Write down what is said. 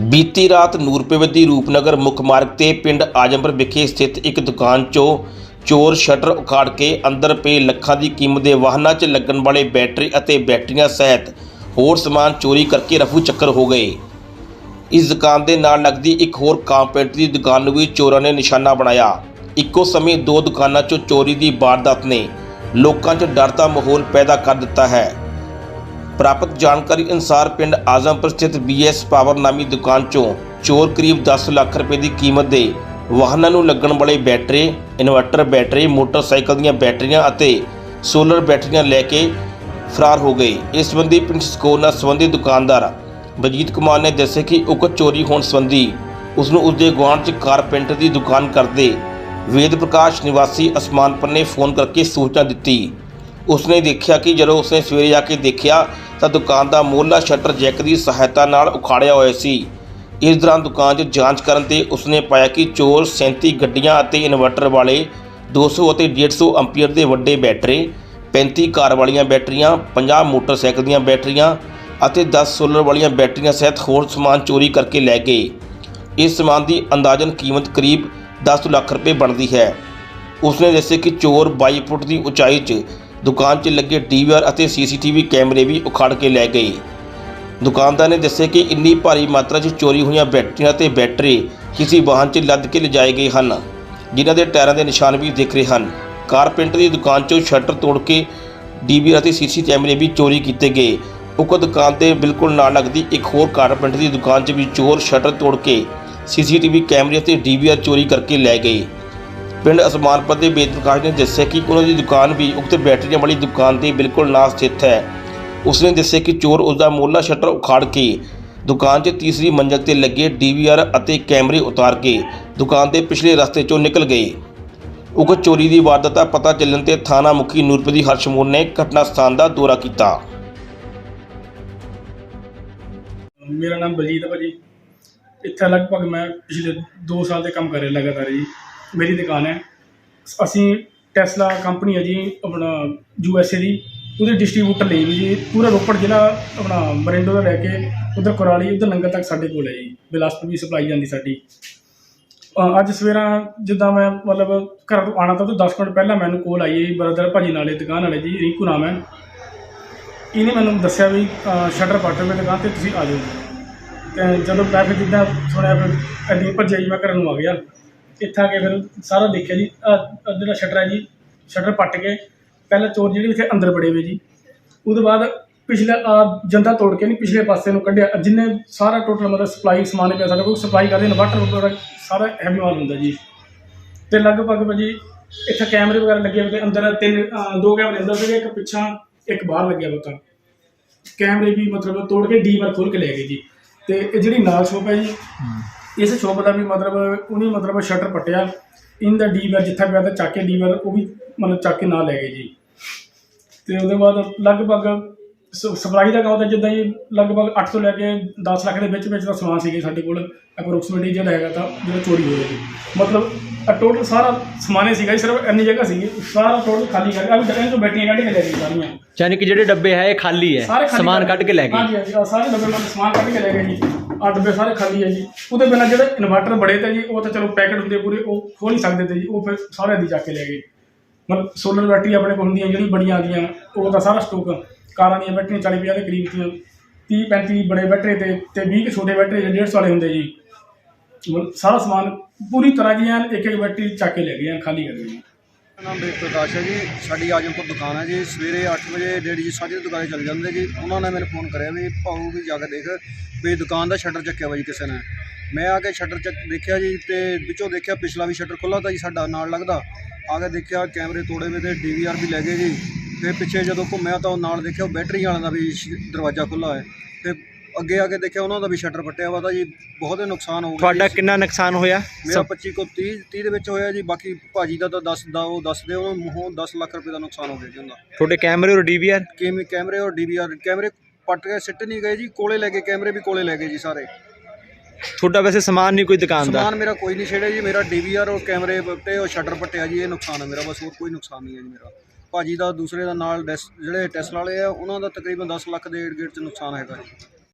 ਬੀਤੀ ਰਾਤ ਨੂਰਪੁਰਵਦੀ ਰੂਪਨਗਰ ਮੁੱਖ ਮਾਰਗ ਤੇ ਪਿੰਡ ਆਜਮਪੁਰ ਵਿਖੇ ਸਥਿਤ ਇੱਕ ਦੁਕਾਨ 'ਚੋਂ ਚੋਰ ਸ਼ਟਰ ਉਖਾੜ ਕੇ ਅੰਦਰ ਪਏ ਲੱਖਾਂ ਦੀ ਕੀਮਤ ਦੇ ਵਾਹਨਾਂ 'ਚ ਲੱਗਣ ਵਾਲੇ ਬੈਟਰੀ ਅਤੇ ਬੈਟਰੀਆਂ ਸਹਿਤ ਹੋਰ ਸਮਾਨ ਚੋਰੀ ਕਰਕੇ ਰਫੂ ਚੱਕਰ ਹੋ ਗਏ। ਇਸ ਦੁਕਾਨ ਦੇ ਨਾਲ ਲੱਗਦੀ ਇੱਕ ਹੋਰ ਕਾਰਪੈਂਟਰ ਦੀ ਦੁਕਾਨ ਨੂੰ ਵੀ ਚੋਰਾਂ ਨੇ ਨਿਸ਼ਾਨਾ ਬਣਾਇਆ। ਇੱਕੋ ਸਮੇਂ ਦੋ ਦੁਕਾਨਾਂ 'ਚੋਂ ਚੋਰੀ ਦੀ ਵਾਰਦਾਤ ਨੇ ਲੋਕਾਂ 'ਚ ਡਰ ਦਾ ਮਾਹੌਲ ਪੈਦਾ ਕਰ ਦਿੱਤਾ ਹੈ। ਪ੍ਰਾਪਤ ਜਾਣਕਾਰੀ ਅਨੁਸਾਰ ਪਿੰਡ ਆਜ਼ਮਪੁਰ ਸਥਿਤ ਬੀਐਸ ਪਾਵਰ ਨਾਮੀ ਦੁਕਾਨ 'ਚੋਂ ਚੋਰ ਕਰੀਬ 10 ਲੱਖ ਰੁਪਏ ਦੀ ਕੀਮਤ ਦੇ ਵਾਹਨਾਂ ਨੂੰ ਲੱਗਣ ਵਾਲੇ ਬੈਟਰੀ, ਇਨਵਰਟਰ ਬੈਟਰੀ, ਮੋਟਰਸਾਈਕਲ ਦੀਆਂ ਬੈਟਰੀਆਂ ਅਤੇ ਸੋਲਰ ਬੈਟਰੀਆਂ ਲੈ ਕੇ ਫਰਾਰ ਹੋ ਗਏ। ਇਸ ਸੰਬੰਧੀ ਪਿੰਡ ਸਕੋਰ ਨਾਲ ਸੰਬੰਧਿਤ ਦੁਕਾਨਦਾਰ ਬਜੀਤ ਕੁਮਾਰ ਨੇ ਦੱਸਿਆ ਕਿ ਉਕਤ ਚੋਰੀ ਹੋਣ ਸੰਬੰਧੀ ਉਸ ਨੂੰ ਉਸਦੇ ਗੁਆਂਢ 'ਚ ਕਾਰਪੈਂਟਰ ਦੀ ਦੁਕਾਨ ਕਰਦੇ ਵੇਦ ਪ੍ਰਕਾਸ਼ ਨਿਵਾਸੀ ਅਸਮਾਨਪੁਰ ਨੇ ਫੋਨ ਕਰਕੇ ਸੂਚਨਾ ਦਿੱਤੀ। ਉਸਨੇ ਦੇਖਿਆ ਕਿ ਜਦੋਂ ਉਸਨੇ ਸਵੇਰੇ ਜਾ ਕੇ ਦੇਖਿਆ ਤਾਂ ਦੁਕਾਨ ਦਾ ਮੋਹਲਾ ਸ਼ਟਰ ਜੈਕ ਦੀ ਸਹਾਇਤਾ ਨਾਲ ਉਖਾੜਿਆ ਹੋਇਆ ਸੀ। ਇਸ ਦੌਰਾਨ ਦੁਕਾਨ 'ਚ ਜਾਂਚ ਕਰਨ ਤੇ ਉਸਨੇ ਪਾਇਆ ਕਿ ਚੋਰ 37 ਗੱਡੀਆਂ ਅਤੇ ਇਨਵਰਟਰ ਵਾਲੇ 200 ਅਤੇ 150 ਐਂਪੀਅਰ ਦੇ ਵੱਡੇ ਬੈਟਰੀ 35 ਕਾਰ ਵਾਲੀਆਂ ਬੈਟਰੀਆਂ 50 ਮੋਟਰਸਾਈਕਲ ਦੀਆਂ ਬੈਟਰੀਆਂ ਅਤੇ 10 ਸੋਲਰ ਵਾਲੀਆਂ ਬੈਟਰੀਆਂ ਸਹਿਤ ਹੋਰ ਸਮਾਨ ਚੋਰੀ ਕਰਕੇ ਲੈ ਗਏ। ਇਸ ਸਮਾਨ ਦੀ ਅੰਦਾਜ਼ਨ ਕੀਮਤ ਕਰੀਬ 10 ਲੱਖ ਰੁਪਏ ਬਣਦੀ ਹੈ। ਉਸਨੇ ਦੱਸਿਆ ਕਿ ਚੋਰ 22 ਫੁੱਟ ਦੀ ਉਚਾਈ 'ਚ ਦੁਕਾਨ 'ਚ ਲੱਗੇ ਡੀਵੀਆਰ ਅਤੇ ਸੀਸੀਟੀਵੀ ਕੈਮਰੇ ਵੀ ਉਖਾੜ ਕੇ ਲੈ ਗਏ। ਦੁਕਾਨਦਾਰ ਨੇ ਦੱਸਿਆ ਕਿ ਇੰਨੀ ਭਾਰੀ ਮਾਤਰਾ 'ਚ ਚੋਰੀ ਹੋਈਆਂ ਬੈਟਰੀਆਂ ਤੇ ਬੈਟਰੀ ਕਿਸੇ ਵਾਹਨ 'ਚ ਲੱਦ ਕੇ ਲਿਜਾਏ ਗਏ ਹਨ, ਜਿਨ੍ਹਾਂ ਦੇ ਟਾਇਰਾਂ ਦੇ ਨਿਸ਼ਾਨ ਵੀ ਦਿਖ ਰਹੇ ਹਨ। ਕਾਰਪੈਂਟਰ ਦੀ ਦੁਕਾਨ 'ਚੋਂ ਸ਼ਟਰ ਤੋੜ ਕੇ ਡੀਵੀਆਰ ਅਤੇ ਸੀਸੀ ਕੈਮਰੇ ਵੀ ਚੋਰੀ ਕੀਤੇ ਗਏ। ਉਕਤ ਦੁਕਾਨ 'ਤੇ ਬਿਲਕੁਲ ਨਾਲ ਲੱਗਦੀ ਇੱਕ ਹੋਰ ਕਾਰਪੈਂਟਰ ਦੀ ਦੁਕਾਨ 'ਚ ਵੀ ਚੋਰ ਸ਼ਟਰ ਤੋੜ ਕੇ ਸੀਸੀਟੀਵੀ ਕੈਮਰੇ ਅਤੇ ਡੀਵੀਆਰ ਚੋਰੀ ਕਰਕੇ ਲੈ ਗਏ। ਪਿੰਡ ਅਸਮਾਨਪੁਰ ਦੇ ਵੇਦ ਪ੍ਰਕਾਸ਼ ਨੇ ਦੱਸਿਆ ਕਿ ਉਹਨਾਂ ਦੀ ਦੁਕਾਨ ਵੀ ਉਕਤ ਬੈਟਰੀਆਂ ਵਾਲੀ ਦੁਕਾਨ ਦੇ ਬਿਲਕੁਲ ਨਾਲ ਸਥਿਤ ਹੈ। ਉਸਨੇ ਦੱਸਿਆ ਕਿ ਚੋਰ ਉਸਦਾ ਮੋਹਲਾ ਸ਼ਟਰ ਉਖਾੜ ਕੇ ਦੁਕਾਨ 'ਚ ਤੀਸਰੀ ਮੰਜ਼ਲ ਤੇ ਲੱਗੇ ਡੀਵੀਆਰ ਅਤੇ ਕੈਮਰੇ ਉਤਾਰ ਕੇ ਦੁਕਾਨ ਦੇ ਪਿਛਲੇ ਰਸਤੇ 'ਚੋਂ ਨਿਕਲ ਗਏ। ਉਕਤ ਚੋਰੀ ਦੀ ਵਾਰਦਾਤ ਦਾ ਪਤਾ ਚੱਲਣ ਤੇ ਥਾਣਾ ਮੁਖੀ ਨੂਰਪਤੀ ਹਰਸ਼ਮੂਨ ਨੇ ਘਟਨਾ ਸਥਾਨ ਦਾ ਦੌਰਾ ਕੀਤਾ। ਮੇਰਾ ਨਾਮ ਬਲਜੀਤ ਹੈ ਭਾਜੀ। ਇੱਥੇ ਲਗਭਗ ਮੈਂ ਪਿਛਲੇ 2 ਸਾਲ ਦੇ ਕੰਮ ਕਰ ਰਿਹਾ ਲਗਾਤਾਰ ਜੀ। ਮੇਰੀ ਦੁਕਾਨ ਹੈ। ਅਸੀਂ ਟੈਸਲਾ ਕੰਪਨੀ ਹੈ ਜੀ, ਆਪਣਾ ਯੂ ਐਸ ਏ ਦੀ। ਉਹਦੇ ਡਿਸਟ੍ਰੀਬਿਊਟਰ ਲਈ ਵੀ ਜੀ, ਪੂਰਾ ਰੋਪੜ ਜ਼ਿਲ੍ਹਾ ਆਪਣਾ ਮਰਿੰਡੋ ਦਾ ਲੈ ਕੇ ਉਧਰ ਕੁਰਾਲੀ, ਉਧਰ ਨੰਗਲ ਤੱਕ ਸਾਡੇ ਕੋਲ ਹੈ ਜੀ। ਬਿਲਾਸਪੁਰ ਵੀ ਸਪਲਾਈ ਜਾਂਦੀ ਸਾਡੀ। ਅੱਜ ਸਵੇਰਾ ਜਿੱਦਾਂ ਮੈਂ ਮਤਲਬ ਘਰ ਤੋਂ ਆਣਾ ਤਾਂ ਉਹ 10 ਮਿੰਟ ਪਹਿਲਾਂ ਮੈਨੂੰ ਕੋਲ ਆਈ ਜੀ ਬ੍ਰਦਰ ਭਾਜੀ ਨਾਲੇ ਦੁਕਾਨ ਵਾਲੇ ਜੀ, ਰਿੰਕੂ ਨਾਮ ਹੈ। ਇਹਨੇ ਮੈਨੂੰ ਦੱਸਿਆ ਵੀ ਸ਼ਟਰ ਪਾਟਰ ਮੇਰੀ ਦੁਕਾਨ ਤੇ ਤੁਸੀਂ ਆ ਜਾਓ। ਤੇ ਜਦੋਂ ਮੈਂ ਫਿਰ ਜਿੱਦਾਂ ਸੁਣਿਆ ਫਿਰ ਅੱਡੀ ਭੱਜਿਆ ਜੀ ਮੈਂ ਘਰ ਨੂੰ ਆ ਗਿਆ। ਇੱਥੇ ਆ ਕੇ ਫਿਰ ਸਾਰਾ ਦੇਖਿਆ ਜੀ। ਆਹ ਜਿਹੜਾ ਸ਼ਟਰ ਹੈ ਜੀ, ਸ਼ਟਰ ਪੱਟ ਕੇ ਪਹਿਲਾਂ ਚੋਰ ਜਿਹੜੇ ਇੱਥੇ ਅੰਦਰ ਬੜੇ ਹੋਏ ਜੀ। ਉਹਦੇ ਬਾਅਦ ਪਿਛਲੇ ਆ ਜੰਦਾ ਤੋੜ ਕੇ ਨਹੀਂ ਪਿਛਲੇ ਪਾਸੇ ਨੂੰ ਕੱਢਿਆ। ਜਿੰਨੇ ਸਾਰਾ ਟੋਟਲ ਮਤਲਬ ਸਪਲਾਈ ਸਮਾਨ ਪਿਆ ਸਾਡੇ ਕੋਲ ਸਪਲਾਈ ਕਰਦੇ ਇਨਵਰਟਰ ਵਗੈਰਾ ਸਾਰਾ ਹੈਵੀ ਮਾਲ ਹੁੰਦਾ ਜੀ। ਤੇ ਲਗਭਗ ਭਾਜੀ ਇੱਥੇ ਕੈਮਰੇ ਵਗੈਰਾ ਲੱਗੇ ਹੋਏ ਤੇ ਅੰਦਰ ਤਿੰਨ ਅਹ ਦੋ ਕੈਮਰੇ ਅੰਦਰ ਸੀਗੇ, ਇੱਕ ਪਿੱਛਾ, ਇੱਕ ਬਾਹਰ ਲੱਗਿਆ ਹੋਇਆ ਤਾਂ ਕੈਮਰੇ ਵੀ ਮਤਲਬ ਤੋੜ ਕੇ ਡੀ ਵਾਰ ਖੋਲ ਕੇ ਲੈ ਗਏ ਜੀ। ਤੇ ਇਹ ਜਿਹੜੀ ਨਾਲ ਸ਼ੋਪ ਹੈ ਜੀ ਇਸ ਸ਼ੋਪ ਦਾ ਵੀ ਮਤਲਬ, ਉਹਨੇ ਮਤਲਬ ਸ਼ਟਰ ਪੱਟਿਆ। ਇਹਦਾ ਡੀ ਵਾਰ ਜਿੱਥੇ ਪਿਆ ਤਾਂ ਚੱਕ ਕੇ ਡੀ ਉਹ ਵੀ ਮਤਲਬ ਚੱਕ ਕੇ ਨਾਲ ਲੈ ਗਏ ਜੀ। ਤੇ ਉਹਦੇ ਬਾਅਦ ਲਗਭਗ ਸਪਲਾਈ ਦਾ ਕੰਮ ਤਾਂ ਜਿੱਦਾਂ ਜੀ ਲਗਭਗ 8 ਤੋਂ ਲੈ ਕੇ 10 ਲੱਖ ਦੇ ਵਿੱਚ ਵਿੱਚ ਦਾ ਸਮਾਨ ਸੀਗੇ ਸਾਡੇ ਕੋਲ ਅਪਰੋਕਸੀਮੇਟਲੀ ਜਿਹੜਾ ਹੈਗਾ ਤਾਂ ਜਿਹੜਾ ਚੋਰੀ ਹੋਇਆ ਜੀ। ਮਤਲਬ ਟੋਟਲ ਸਾਰਾ ਸਮਾਨੇ ਸੀਗਾ ਜੀ ਸਿਰਫ ਇੰਨੀ ਜਗ੍ਹਾ ਸੀਗੀ ਸਾਰਾ ਟੋਟਲ ਖਾਲੀ ਕਰਕੇ ਆ ਵੀ ਡੱਬੇ ਤੋਂ ਬੈਟਰੀਆਂ ਕੱਢ ਕੇ ਲੈ ਗਏ ਸਾਰੀਆਂ। ਯਾਨੀ ਕਿ ਜਿਹੜੇ ਡੱਬੇ ਹੈ ਇਹ ਖਾਲੀ ਹੈ ਸਾਰੇ ਖਾਲੀ ਸਮਾਨ ਕੱਢ ਕੇ ਲੈ ਗਏ। ਹਾਂਜੀ ਹਾਂਜੀ ਆਹ ਸਾਰੇ ਡੱਬੇ ਨਾਲ ਸਮਾਨ ਕੱਢ ਕੇ ਲੈ ਗਏ ਜੀ ਆਹ ਡੱਬੇ ਸਾਰੇ ਖਾਲੀ ਹੈ ਜੀ। ਉਹਦੇ ਬਿਨਾਂ ਜਿਹੜੇ ਇਨਵਰਟਰ ਬੜੇ ਤੇ ਜੀ ਉਹ ਤਾਂ ਚਲੋ ਪੈਕਟ ਹੁੰਦੇ ਪੂਰੇ ਉਹ ਖੋਲ ਨਹੀਂ ਸਕਦੇ ਤੇ ਜੀ ਉਹ ਫਿਰ ਸਾਰੇ ਦੀ ਚੱਕ ਕੇ ਲੈ ਗਏ। ਮਤਲਬ ਸੋਲਰ ਬੈਟਰੀ ਆਪਣੇ ਕੋਲ ਹੁੰਦੀਆਂ ਜਿਹੜੀ ਬੜੀਆਂ ਆਉਂਦੀਆਂ ਉਹ ਤਾਂ ਸਾਰਾ ਸਟਾਕ ਕਾਰਾਂ ਦੀਆਂ ਬੈਟਰੀਆਂ 40 50 ਦੇ ਕਰੀਬ ਦੀਆਂ 30 35 ਬੜੇ ਬੈਟਰੇ ਤੇ ਤੇ 20 ਛੋਟੇ ਬੈਟਰੀ ਜਿਹੜੇ 150 ਵਾਲੇ ਹੁੰਦੇ ਜੀ। ਮਤਲਬ ਸਾਰਾ ਸਮਾਨ ਪੂਰੀ ਤਰ੍ਹਾਂ ਜੀ ਐਨ ਇੱਕ ਇੱਕ ਬੈਟਰੀ ਚੱਕ ਕੇ ਲੈ ਗਏ ਐਨ ਖਾਲੀ ਕਰ ਗਏ ਜੀ ਮੇਰਾ ਨਾਮ ਵੇਦ ਪ੍ਰਕਾਸ਼ ਹੈ ਜੀ। ਸਾਡੀ ਆਜਮਪੁਰ ਦੁਕਾਨ ਹੈ ਜੀ। ਸਵੇਰੇ 8 ਵਜੇ ਡੇਢ ਜੀ ਸਾਜੇ ਦੁਕਾਨੇ ਚੱਲ ਜਾਂਦੇ ਜੀ। ਉਹਨਾਂ ਨੇ ਮੈਨੂੰ ਫੋਨ ਕਰਿਆ ਵੀ ਭਾਊ ਵੀ ਜਾ ਕੇ ਦੇਖ ਵੀ ਦੁਕਾਨ ਦਾ ਸ਼ਟਰ ਚੱਕਿਆ ਵਾ ਜੀ ਕਿਸੇ ਨੇ। ਮੈਂ ਆ ਕੇ ਸ਼ਟਰ ਚੱਕ ਦੇਖਿਆ ਜੀ ਤੇ ਵਿੱਚੋਂ ਦੇਖਿਆ ਪਿਛਲਾ ਵੀ ਸ਼ਟਰ ਖੁੱਲਾ ਤਾਂ ਜੀ ਸਾਡਾ ਨਾਲ ਲੱਗਦਾ। ਆ ਕੇ ਦੇਖਿਆ ਕੈਮਰੇ ਤੋੜੇ ਵੇ ਤੇ ਡੀਵੀਆਰ ਵੀ ਲੈ ਗਏ ਜੀ। ਫਿਰ ਪਿੱਛੇ ਜਦੋਂ ਘੁੰਮਿਆ ਤਾਂ ਉਹ ਨਾਲ ਦੇਖਿਆ ਉਹ ਬੈਟਰੀ ਵਾਲਿਆਂ ਦਾ ਵੀ ਸ਼- ਦਰਵਾਜ਼ਾ ਖੁੱਲਾ ਹੈ ਤੇ ਅੱਗੇ ਆ ਕੇ ਦੇਖਿਆ ਉਹਨਾਂ ਦਾ ਵੀ ਸ਼ਟਰ ਪੱਟਿਆ ਵਾ ਤਾਂ ਜੀ ਬਹੁਤ ਨੁਕਸਾਨ ਹੋ ਗਿਆ। ਤੁਹਾਡਾ। ਕਿੰਨਾ ਨੁਕਸਾਨ ਹੋਇਆ? ਮੇਰਾ 25 ਕੋ 30 30 ਦੇ ਵਿੱਚ ਹੋਇਆ ਜੀ ਬਾਕੀ ਭਾਜੀ ਦਾ ਤਾਂ ਦੱਸ ਦਾ ਉਹ ਦੱਸਦੇ ਉਹਨੂੰ ਮੂੰਹੋਂ 10 ਲੱਖ ਰੁਪਏ ਦਾ ਨੁਕਸਾਨ ਹੋ ਗਿਆ ਜੀ ਉਹਦਾ ਤੁਹਾਡੇ ਕੈਮਰੇ ਔਰ ਡੀਵੀਆਰ? ਕਿਵੇਂ ਕੈਮਰੇ ਔਰ ਡੀਵੀਆਰ ਕੈਮਰੇ ਪੱਟ ਕੇ ਸਿੱਟ ਨਹੀਂ ਗਏ ਜੀ ਕੋਲੇ ਲੈ ਕੇ ਕੈਮਰੇ ਵੀ ਕੋਲੇ ਲੈ ਗਏ ਜੀ ਸਾਰੇ। ਤੁਹਾਡਾ ਵੈਸੇ ਸਮਾਨ ਨਹੀਂ ਕੋਈ ਦੁਕਾਨ ਦਾ ਸਮਾਨ ਮੇਰਾ ਕੋਈ ਨਹੀਂ ਛੇੜਿਆ ਜੀ ਮੇਰਾ ਡੀਵੀਆਰ ਔਰ ਕੈਮਰੇ ਪੱਟੇ ਔਰ ਸ਼ਟਰ ਪੱਟਿਆ ਜੀ ਇਹ ਨੁਕਸਾਨ ਹੈ ਮੇਰਾ ਬਸ ਹੋਰ ਕੋਈ ਨੁਕਸਾਨ ਨਹੀਂ ਹੈ ਜੀ ਮੇਰਾ। ਭਾਜੀ ਦਾ, ਦੂਸਰੇ ਦਾ ਨਾਲ ਡੈਸ ਜਿਹੜੇ ਟੈਸਲਾ ਵਾਲੇ ਆ, ਉਹਨਾਂ ਦਾ ਤਕਰੀਬਨ 10 ਲੱਖ ਦੇ ਏਡ ਗੇਟ ਚ ਨੁਕਸਾਨ ਹੈਗਾ ਜੀ।